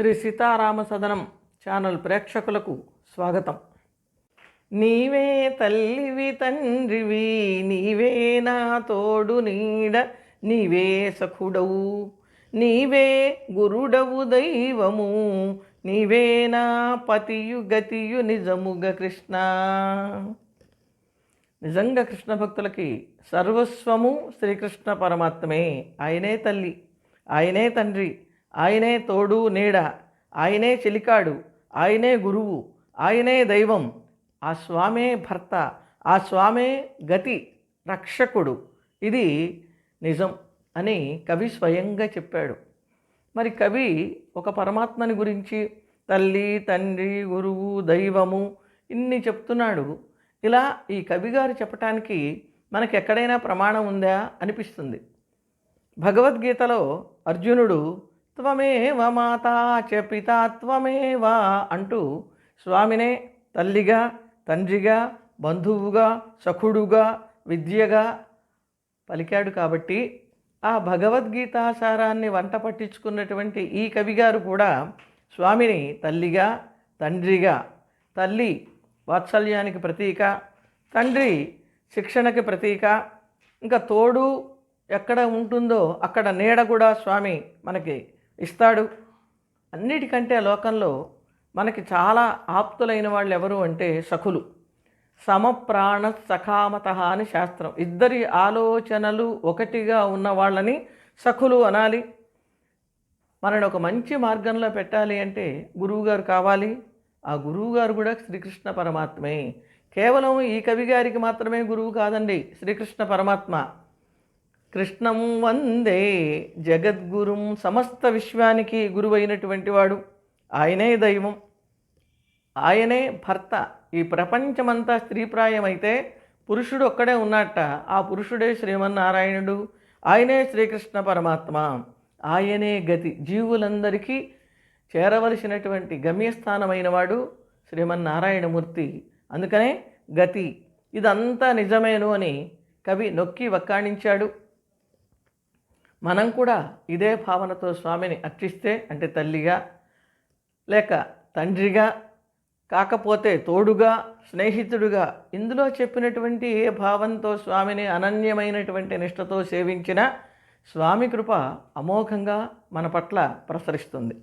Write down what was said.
Shri Sitarama సదనం channel ప్రేక్షకులకు స్వాగతం. నీవే తల్లివి తండ్రివి నీవే నా తోడు నీడ నీవే సఖుడవు నీవే గురుడవు దైవము నీవే నా పతియు గతియు నిజముగ కృష్ణ. నిజంగా కృష్ణ భక్తులకి సర్వస్వము శ్రీకృష్ణ పరమాత్మే. ఆయనే తల్లి ఆయనే తండ్రి ఆయనే తోడు నీడ ఆయనే చెలికాడు ఆయనే గురువు ఆయనే దైవం ఆ స్వామే భర్త ఆ స్వామే గతి రక్షకుడు. ఇది నిజం అని కవి స్వయంగా చెప్పాడు. మరి కవి ఒక పరమాత్మని గురించి తల్లి తండ్రి గురువు దైవము ఇన్ని చెప్తున్నాడు. ఇలా ఈ కవిగారు చెప్పటానికి మనకి ఎక్కడైనా ప్రమాణం ఉందా అనిపిస్తుంది. భగవద్గీతలో అర్జునుడు త్వమేవ మాతా చ పితా త్వమేవ అంటూ స్వామినే తల్లిగా తండ్రిగా బంధువుగా సఖుడుగా విద్యగా పలికాడు కాబట్టి ఆ భగవద్గీతాసారాన్ని వంట పట్టించుకున్నటువంటి ఈ కవిగారు కూడా స్వామిని తల్లిగా తండ్రిగా తల్లి వాత్సల్యానికి ప్రతీక తండ్రి శిక్షణకి ప్రతీక ఇంకా తోడు ఎక్కడ ఉంటుందో అక్కడ నీడ కూడా స్వామి మనకి ఇస్తాడు. అన్నిటికంటే లోకంలో మనకి చాలా ఆప్తులైన వాళ్ళు ఎవరు అంటే సఖులు సమప్రాణ సఖామత అని శాస్త్రం. ఇద్దరి ఆలోచనలు ఒకటిగా ఉన్న వాళ్ళని సఖులు అనాలి. మనని ఒక మంచి మార్గంలో పెట్టాలి అంటే గురువుగారు కావాలి. ఆ గురువుగారు కూడా శ్రీకృష్ణ పరమాత్మే. కేవలం ఈ కవి గారికి మాత్రమే గురువు కాదండి శ్రీకృష్ణ పరమాత్మ. కృష్ణం వందే జగద్గురుం సమస్త విశ్వానికి గురువైనటువంటి వాడు ఆయనే దైవం. ఆయనే భర్త. ఈ ప్రపంచమంతా స్త్రీప్రాయమైతే పురుషుడు ఒక్కడే ఉన్నట్ట ఆ పురుషుడే శ్రీమన్నారాయణుడు. ఆయనే శ్రీకృష్ణ పరమాత్మ. ఆయనే గతి. జీవులందరికీ చేరవలసినటువంటి గమ్యస్థానమైన వాడు శ్రీమన్నారాయణమూర్తి. అందుకనే గతి. ఇదంతా నిజమేను అని కవి నొక్కి వక్కాణించాడు. మనం కూడా ఇదే భావనతో స్వామిని అర్చిస్తే అంటే తల్లిగా లేక తండ్రిగా కాకపోతే తోడుగా స్నేహితుడుగా ఇందులో చెప్పినటువంటి ఏ భావంతో స్వామిని అనన్యమైనటువంటి నిష్టతో సేవించిన స్వామి కృప అమోఘంగా మన పట్ల ప్రసరిస్తుంది.